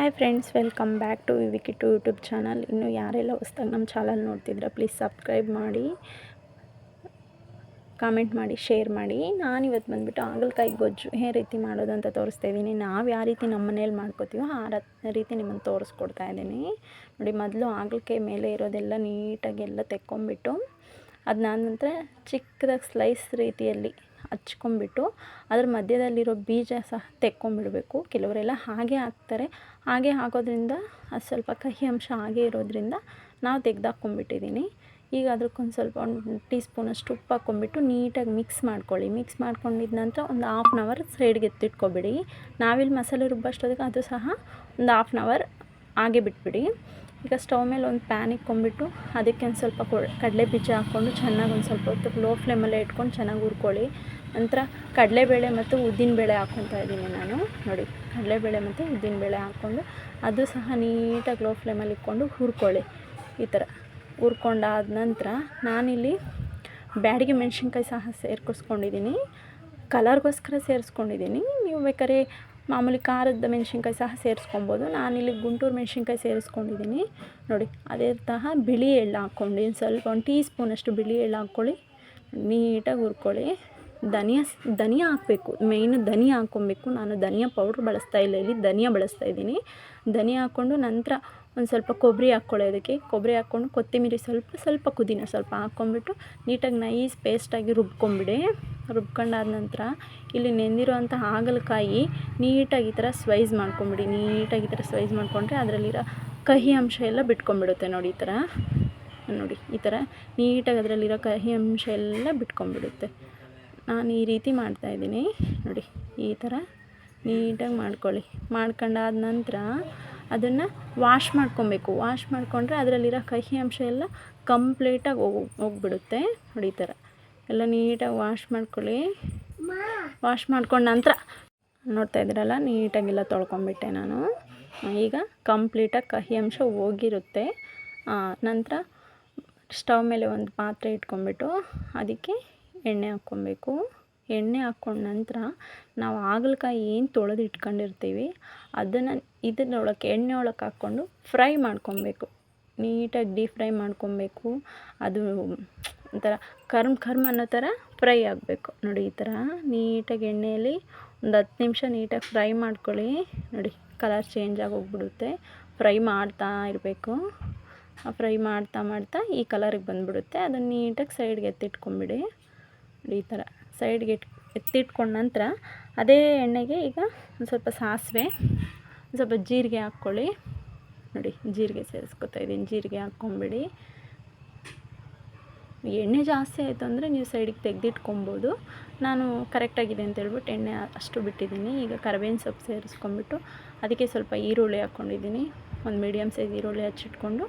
Hi friends welcome back to ವಿವಿಕಿ to YouTube channel ಇನ್ನು ಯಾರೆಲ್ಲ ಹೊಸ್ದಾಗಿ ನಮ್ಮ ಚಾನಲ್ ನೋಡ್ತಿದ್ರೆ ಪ್ಲೀಸ್ ಸಬ್ಸ್ಕ್ರೈಬ್ ಮಾಡಿ ಕಾಮೆಂಟ್ ಮಾಡಿ ಶೇರ್ ಮಾಡಿ. ನಾನು ಇವತ್ತು ಬಂದುಬಿಟ್ಟು ಹಾಗಲಕಾಯಿ ಗೊಜ್ಜು ಹೇ ರೀತಿ ಮಾಡೋದು ಅಂತ ತೋರಿಸ್ತಾ ನಾವು ಯಾವ ರೀತಿ ನಮ್ಮ ಮನೇಲಿ ಮಾಡ್ಕೋತೀವೋ ಆ ರೀತಿ ನಿಮ್ಮನ್ನು ತೋರಿಸ್ಕೊಡ್ತಾ ಇದ್ದೀನಿ. ನೋಡಿ, ಮೊದಲು ಹಾಗಲಕಾಯಿ ಮೇಲೆ ಇರೋದೆಲ್ಲ ನೀಟಾಗಿ ಎಲ್ಲ ತೆಕ್ಕೊಂಬಿಟ್ಟು ಅದನ್ನ ನಂತರ ಚಿಕ್ಕದಾಗಿ ಸ್ಲೈಸ್ ರೀತಿಯಲ್ಲಿ ಹಚ್ಕೊಂಬಿಟ್ಟು ಅದ್ರ ಮಧ್ಯದಲ್ಲಿರೋ ಬೀಜ ಸಹ ತೆಕ್ಕೊಂಬಿಡಬೇಕು. ಕೆಲವರೆಲ್ಲ ಹಾಗೆ ಹಾಕ್ತಾರೆ. ಹಾಗೆ ಹಾಕೋದ್ರಿಂದ ಅದು ಸ್ವಲ್ಪ ಕಹಿ ಅಂಶ ಹಾಗೆ ಇರೋದ್ರಿಂದ ನಾವು ತೆಗ್ದಾಕೊಂಬಿಟ್ಟಿದ್ದೀನಿ ಈಗ ಅದಕ್ಕೊಂದು ಸ್ವಲ್ಪ ಒಂದು ಟೀ ಸ್ಪೂನಷ್ಟು ಉಪ್ಪು ಹಾಕ್ಕೊಂಬಿಟ್ಟು ನೀಟಾಗಿ ಮಿಕ್ಸ್ ಮಾಡ್ಕೊಳ್ಳಿ. ಮಿಕ್ಸ್ ಮಾಡ್ಕೊಂಡಿದ ನಂತರ ಒಂದು ಹಾಫ್ ಆನ್ ಅವರ್ ಸೈಡ್ಗೆ ಎತ್ತಿಟ್ಕೊಬಿಡಿ. ನಾವಿಲ್ಲಿ ಮಸಾಲೆ ರುಬ್ಬಷ್ಟೊತ್ತಿಗೆ ಅದು ಸಹ ಒಂದು ಹಾಫ್ ಆನ್ ಅವರ್ ಹಾಗೆ ಬಿಟ್ಬಿಡಿ. ಈಗ ಸ್ಟವ್ ಮೇಲೆ ಒಂದು ಪ್ಯಾನ್ ಇಕ್ಕೊಂಬಿಟ್ಟು ಅದಕ್ಕೆ ಒಂದು ಸ್ವಲ್ಪ ಕಡಲೆ ಬೀಜ ಹಾಕ್ಕೊಂಡು ಚೆನ್ನಾಗಿ ಒಂದು ಸ್ವಲ್ಪ ಹೊತ್ತು ಲೋ ಫ್ಲೇಮಲ್ಲೇ ಇಟ್ಕೊಂಡು ಚೆನ್ನಾಗಿ ಹುರ್ಕೊಳ್ಳಿ. ನಂತರ ಕಡಲೆಬೇಳೆ ಮತ್ತು ಉದ್ದಿನಬೇಳೆ ಹಾಕ್ಕೊತಾ ಇದ್ದೀನಿ ನಾನು. ನೋಡಿ, ಕಡಲೆಬೇಳೆ ಮತ್ತು ಉದ್ದಿನಬೇಳೆ ಹಾಕ್ಕೊಂಡು ಅದು ಸಹ ನೀಟಾಗಿ ಲೋ ಫ್ಲೇಮಲ್ಲಿ ಇಟ್ಕೊಂಡು ಹುರ್ಕೊಳ್ಳಿ. ಈ ಥರ ಹುರ್ಕೊಂಡಾದ ನಂತರ ನಾನಿಲ್ಲಿ ಬ್ಯಾಡಿಗೆ ಮೆಣಸಿನ್ಕಾಯಿ ಸಹ ಸೇರ್ಕೊಸ್ಕೊಂಡಿದ್ದೀನಿ. ಕಲರ್ಗೋಸ್ಕರ ಸೇರಿಸ್ಕೊಂಡಿದ್ದೀನಿ. ನೀವು ಬೇಕಾದ್ರೆ ಮಾಮೂಲಿ ಖಾರದ ಮೆಣಸಿನ್ಕಾಯಿ ಸಹ ಸೇರಿಸ್ಕೊಬೋದು. ನಾನಿಲ್ಲಿ ಗುಂಟೂರು ಮೆಣಸಿನ್ಕಾಯಿ ಸೇರಿಸ್ಕೊಂಡಿದ್ದೀನಿ. ನೋಡಿ, ಅದೇ ತರಹ ಬಿಳಿ ಎಳ್ಳು ಹಾಕ್ಕೊಂಡು ಸ್ವಲ್ಪ ಒಂದು ಟೀ ಸ್ಪೂನಷ್ಟು ಬಿಳಿ ಎಳ್ಳು ಹಾಕ್ಕೊಳ್ಳಿ. ನೀಟಾಗಿ ಹುರ್ಕೊಳ್ಳಿ. ಧನಿಯಾ ಧನಿಯಾ ಹಾಕಬೇಕು. ಮೇಯ್ನು ಧನಿಯಾ ಹಾಕ್ಕೊಬೇಕು. ನಾನು ಧನಿಯಾ ಪೌಡ್ರ್ ಬಳಸ್ತಾ ಇಲ್ಲ, ಇಲ್ಲಿ ಧನಿಯಾ ಬಳಸ್ತಾ ಇದ್ದೀನಿ. ಧನಿಯಾ ಹಾಕ್ಕೊಂಡು ನಂತರ ಒಂದು ಸ್ವಲ್ಪ ಕೊಬ್ಬರಿ ಹಾಕ್ಕೊಳ್ಳಿ ಅದಕ್ಕೆ. ಕೊಬ್ಬರಿ ಹಾಕ್ಕೊಂಡು ಕೊತ್ತಿಮಿರಿ ಸ್ವಲ್ಪ ಸ್ವಲ್ಪ ಕುದೀನ ಸ್ವಲ್ಪ ಹಾಕ್ಕೊಂಬಿಟ್ಟು ನೀಟಾಗಿ ನೈಸ್ ಪೇಸ್ಟಾಗಿ ರುಬ್ಕೊಂಬಿಡಿ. ರುಬ್ಕೊಂಡಾದ ನಂತರ ಇಲ್ಲಿ ನೆಂದಿರೋಂಥ ಹಾಗಲಕಾಯಿ ನೀಟಾಗಿ ಈ ಥರ ಸ್ವೈಸ್ ಮಾಡ್ಕೊಂಬಿಡಿ. ನೀಟಾಗಿ ಈ ಥರ ಸ್ವೈಸ್ ಮಾಡಿಕೊಂಡ್ರೆ ಅದರಲ್ಲಿರೋ ಕಹಿ ಅಂಶ ಎಲ್ಲ ಬಿಟ್ಕೊಂಡ್ಬಿಡುತ್ತೆ ನೋಡಿ ಈ ಥರ. ನೋಡಿ ಈ ಥರ ನೀಟಾಗಿ ಅದರಲ್ಲಿರೋ ಕಹಿ ಅಂಶ ಎಲ್ಲ ಬಿಟ್ಕೊಂಡ್ಬಿಡುತ್ತೆ ನಾನು ಈ ರೀತಿ ಮಾಡ್ತಾಯಿದ್ದೀನಿ ನೋಡಿ ಈ ಥರ ನೀಟಾಗಿ ಮಾಡ್ಕೊಳ್ಳಿ. ಮಾಡ್ಕೊಂಡಾದ ನಂತರ ಅದನ್ನು ವಾಶ್ ಮಾಡ್ಕೊಬೇಕು. ವಾಶ್ ಮಾಡಿಕೊಂಡ್ರೆ ಅದರಲ್ಲಿರೋ ಕಹಿ ಅಂಶ ಎಲ್ಲ ಕಂಪ್ಲೀಟಾಗಿ ಹೋಗಿ ಹೋಗ್ಬಿಡುತ್ತೆ. ನೋಡಿ ಈ ಥರ. ಎಲ್ಲ ನೀಟಾಗಿ ವಾಶ್ ಮಾಡ್ಕೊಳ್ಳಿ. ವಾಶ್ ಮಾಡ್ಕೊಂಡ ನಂತರ ನೋಡ್ತಾ ಇದ್ದೀರಲ್ಲ ನೀಟಾಗೆಲ್ಲ ತೊಳ್ಕೊಂಬಿಟ್ಟೆ ನಾನು. ಈಗ ಕಂಪ್ಲೀಟಾಗಿ ಕಹಿ ಅಂಶ ಹೋಗಿರುತ್ತೆ. ನಂತರ ಸ್ಟವ್ ಮೇಲೆ ಒಂದು ಪಾತ್ರೆ ಇಟ್ಕೊಂಬಿಟ್ಟು ಅದಕ್ಕೆ ಎಣ್ಣೆ ಹಾಕ್ಕೊಬೇಕು. ಎಣ್ಣೆ ಹಾಕ್ಕೊಂಡ ನಂತರ ನಾವು ಹಾಗಲಕಾಯಿ ಏನು ತೊಳೆದು ಇಟ್ಕೊಂಡಿರ್ತೀವಿ ಅದನ್ನು ಇದನ್ನೊಳಕ್ಕೆ ಎಣ್ಣೆ ಒಳಗೆ ಹಾಕ್ಕೊಂಡು ಫ್ರೈ ಮಾಡ್ಕೊಬೇಕು. ನೀಟಾಗಿ ಡೀಪ್ ಫ್ರೈ ಮಾಡ್ಕೊಬೇಕು. ಅದು ಒಂಥರ ಕರ್ಮ್ ಕರ್ಮ್ ಅನ್ನೋ ಥರ ಫ್ರೈ ಆಗಬೇಕು. ನೋಡಿ, ಈ ಥರ ನೀಟಾಗಿ ಎಣ್ಣೆಯಲ್ಲಿ ಒಂದು ಹತ್ತು ನಿಮಿಷ ನೀಟಾಗಿ ಫ್ರೈ ಮಾಡ್ಕೊಳ್ಳಿ. ನೋಡಿ ಕಲರ್ ಚೇಂಜ್ ಆಗಿ ಹೋಗ್ಬಿಡುತ್ತೆ ಫ್ರೈ ಮಾಡ್ತಾ ಇರಬೇಕು. ಫ್ರೈ ಮಾಡ್ತಾ ಮಾಡ್ತಾ ಈ ಕಲರಿಗೆ ಬಂದುಬಿಡುತ್ತೆ. ಅದನ್ನು ನೀಟಾಗಿ ಸೈಡ್ಗೆ ಎತ್ತಿಟ್ಕೊಂಬಿಡಿ. ನೋಡಿ, ಈ ಥರ ಸೈಡ್ಗೆ ಎತ್ತಿಟ್ಕೊಂಡ ನಂತರ ಅದೇ ಎಣ್ಣೆಗೆ ಈಗ ಒಂದು ಸ್ವಲ್ಪ ಸಾಸಿವೆ, ಒಂದು ಸ್ವಲ್ಪ ಜೀರಿಗೆ ಹಾಕ್ಕೊಳ್ಳಿ. ನೋಡಿ, ಜೀರಿಗೆ ಸೇರಿಸ್ಕೊತಾ ಇದ್ದೀನಿ ಜೀರಿಗೆ ಹಾಕ್ಕೊಂಬಿಡಿ. ಎಣ್ಣೆ ಜಾಸ್ತಿ ಆಯಿತು ಅಂದರೆ ನೀವು ಸೈಡಿಗೆ ತೆಗೆದಿಟ್ಕೊಬೋದು. ನಾನು ಕರೆಕ್ಟಾಗಿದೆ ಅಂತ ಹೇಳ್ಬಿಟ್ಟು ಎಣ್ಣೆ ಅಷ್ಟು ಬಿಟ್ಟಿದ್ದೀನಿ. ಈಗ ಕರಿಬೇವಿನ ಸೊಪ್ಪು ಸೇರಿಸ್ಕೊಂಬಿಟ್ಟು ಅದಕ್ಕೆ ಸ್ವಲ್ಪ ಈರುಳ್ಳಿ ಹಾಕ್ಕೊಂಡಿದ್ದೀನಿ. ಒಂದು ಮೀಡಿಯಮ್ ಸೈಜ್ ಈರುಳ್ಳಿ ಹಚ್ಚಿಟ್ಕೊಂಡು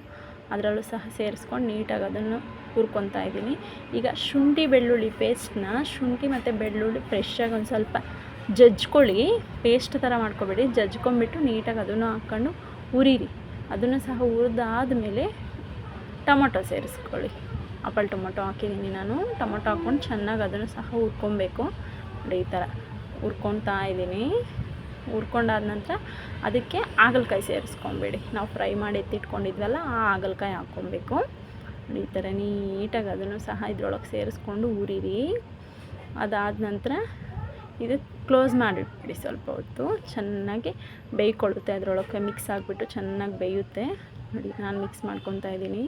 ಅದರಲ್ಲೂ ಸಹ ಸೇರಿಸ್ಕೊಂಡು ನೀಟಾಗಿ ಅದನ್ನು ಹುರ್ಕೊತಾ ಇದ್ದೀನಿ. ಈಗ ಶುಂಠಿ ಬೆಳ್ಳುಳ್ಳಿ ಪೇಸ್ಟ್ನ ಶುಂಠಿ ಮತ್ತು ಬೆಳ್ಳುಳ್ಳಿ ಫ್ರೆಶ್ಶಾಗಿ ಒಂದು ಸ್ವಲ್ಪ ಜಜ್ಕೊಳ್ಳಿ. ಪೇಸ್ಟ್ ಥರ ಮಾಡ್ಕೊಬೇಡಿ. ಜಜ್ಕೊಂಬಿಟ್ಟು ನೀಟಾಗಿ ಅದನ್ನು ಹಾಕ್ಕೊಂಡು ಹುರಿರಿ. ಅದನ್ನು ಸಹ ಹುರಿದಾದ್ಮೇಲೆ ಟೊಮೊಟೊ ಸೇರಿಸ್ಕೊಳ್ಳಿ. ಆಪಲ್ ಟೊಮೊಟೊ ಹಾಕಿದ್ದೀನಿ ನಾನು. ಟೊಮೊಟೊ ಹಾಕ್ಕೊಂಡು ಚೆನ್ನಾಗಿ ಅದನ್ನು ಸಹ ಹುರ್ಕೊಬೇಕು. ನೋಡಿ ಈ ಥರ ಹುರ್ಕೊತಾ ಇದ್ದೀನಿ. ಹುರ್ಕೊಂಡಾದ ನಂತರ ಅದಕ್ಕೆ ಹಾಗಲಕಾಯಿ ಸೇರಿಸ್ಕೊಬೇಡಿ. ನಾವು ಫ್ರೈ ಮಾಡಿ ಎತ್ತಿಟ್ಕೊಂಡಿದ್ವಲ್ಲ ಆ ಹಾಗಲಕಾಯಿ ಹಾಕ್ಕೊಬೇಕು. ಈ ಥರ ನೀಟಾಗಿ ಅದನ್ನು ಸಹ ಇದ್ರೊಳಗೆ ಸೇರಿಸ್ಕೊಂಡು ಊರಿರಿ ಅದಾದ ನಂತರ ಇದು ಕ್ಲೋಸ್ ಮಾಡಿಟ್ಬಿಡಿ ಸ್ವಲ್ಪ ಹೊತ್ತು. ಚೆನ್ನಾಗಿ ಬೇಯ್ಕೊಳ್ಳುತ್ತೆ ಅದರೊಳಗೆ ಮಿಕ್ಸ್ ಆಗಿಬಿಟ್ಟು ಚೆನ್ನಾಗಿ ಬೇಯುತ್ತೆ. ನೋಡಿ ನಾನು ಮಿಕ್ಸ್ ಮಾಡ್ಕೊತಾ ಇದ್ದೀನಿ.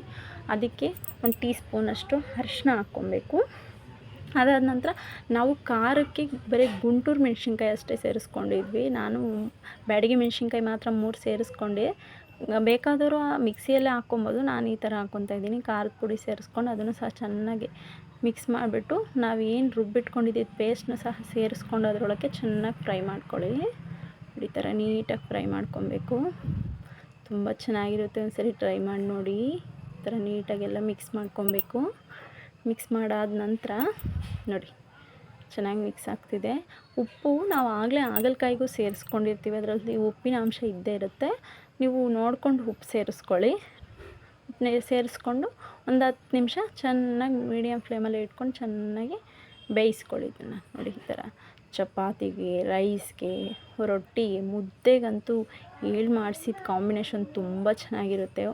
ಅದಕ್ಕೆ ಒಂದು ಟೀ ಸ್ಪೂನಷ್ಟು ಅರಿಶಿನ ಹಾಕ್ಕೊಬೇಕು. ಅದಾದ ನಂತರ ನಾವು ಖಾರಕ್ಕೆ ಬರೀ ಗುಂಟೂರು ಮೆಣಸಿನ್ಕಾಯಿ ಅಷ್ಟೇ ಸೇರಿಸ್ಕೊಂಡಿದ್ವಿ. ನಾನು ಬ್ಯಾಡಿಗೆ ಮೆಣಸಿನ್ಕಾಯಿ ಮಾತ್ರ ಮೂರು ಸೇರಿಸ್ಕೊಂಡೆ. ಬೇಕಾದವರು ಮಿಕ್ಸಿಯಲ್ಲೇ ಹಾಕ್ಕೊಬೋದು. ನಾನು ಈ ಥರ ಹಾಕ್ಕೊತಾ ಇದ್ದೀನಿ. ಖಾರದ ಪುಡಿ ಸೇರಿಸ್ಕೊಂಡು ಅದನ್ನು ಸಹ ಚೆನ್ನಾಗಿ ಮಿಕ್ಸ್ ಮಾಡಿಬಿಟ್ಟು ನಾವು ಏನು ರುಬ್ಬಿಟ್ಕೊಂಡಿದ್ದು ಪೇಸ್ಟ್ನ ಸಹ ಸೇರಿಸ್ಕೊಂಡು ಅದರೊಳಗೆ ಚೆನ್ನಾಗಿ ಫ್ರೈ ಮಾಡ್ಕೊಳ್ಳಿ. ಈ ಥರ ನೀಟಾಗಿ ಫ್ರೈ ಮಾಡ್ಕೊಬೇಕು ತುಂಬ ಚೆನ್ನಾಗಿರುತ್ತೆ. ಒಂದ್ಸರಿ ಟ್ರೈ ಮಾಡಿ ನೋಡಿ. ಈ ಥರ ನೀಟಾಗೆಲ್ಲ ಮಿಕ್ಸ್ ಮಾಡ್ಕೊಬೇಕು. ಮಿಕ್ಸ್ ಮಾಡಾದ ನಂತರ ನೋಡಿ, ಚೆನ್ನಾಗಿ ಮಿಕ್ಸ್ ಆಗ್ತಿದೆ. ಉಪ್ಪು ನಾವು ಆಗಲೇ ಹಾಗಲಕಾಯಿಗೂ ಸೇರಿಸ್ಕೊಂಡಿರ್ತೀವಿ. ಅದರಲ್ಲಿ ಉಪ್ಪಿನ ಅಂಶ ಇದ್ದೇ ಇರುತ್ತೆ. ನೀವು ನೋಡ್ಕೊಂಡು ಉಪ್ಪು ಸೇರಿಸ್ಕೊಳ್ಳಿ. ಸೇರಿಸ್ಕೊಂಡು ಒಂದು ಹತ್ತು ನಿಮಿಷ ಚೆನ್ನಾಗಿ ಮೀಡಿಯಮ್ ಫ್ಲೇಮಲ್ಲಿ ಇಟ್ಕೊಂಡು ಚೆನ್ನಾಗಿ ಬೇಯಿಸ್ಕೊಳ್ಳಿ ಇದನ್ನು. ನೋಡಿ ಈ ಥರ. ಚಪಾತಿಗೆ, ರೈಸ್ಗೆ, ರೊಟ್ಟಿಗೆ, ಮುದ್ದೆಗಂತೂ ಏಳು ಮಾಡಿಸಿದ ಕಾಂಬಿನೇಷನ್ ತುಂಬ ಚೆನ್ನಾಗಿರುತ್ತೆ.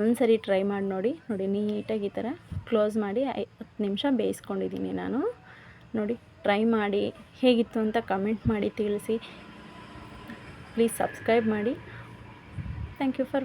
ಒಂದು ಸರಿ ಟ್ರೈ ಮಾಡಿ ನೋಡಿ. ನೋಡಿ, ನೀಟಾಗಿ ಈ ಥರ ಕ್ಲೋಸ್ ಮಾಡಿ ಐ, ಹತ್ತು ನಿಮಿಷ ಬೇಯಿಸ್ಕೊಂಡಿದ್ದೀನಿ ನಾನು. ನೋಡಿ, ಟ್ರೈ ಮಾಡಿ. ಹೇಗಿತ್ತು ಅಂತ ಕಮೆಂಟ್ ಮಾಡಿ ತಿಳಿಸಿ. ಪ್ಲೀಸ್ ಸಬ್ಸ್ಕ್ರೈಬ್ ಮಾಡಿ. Thank you for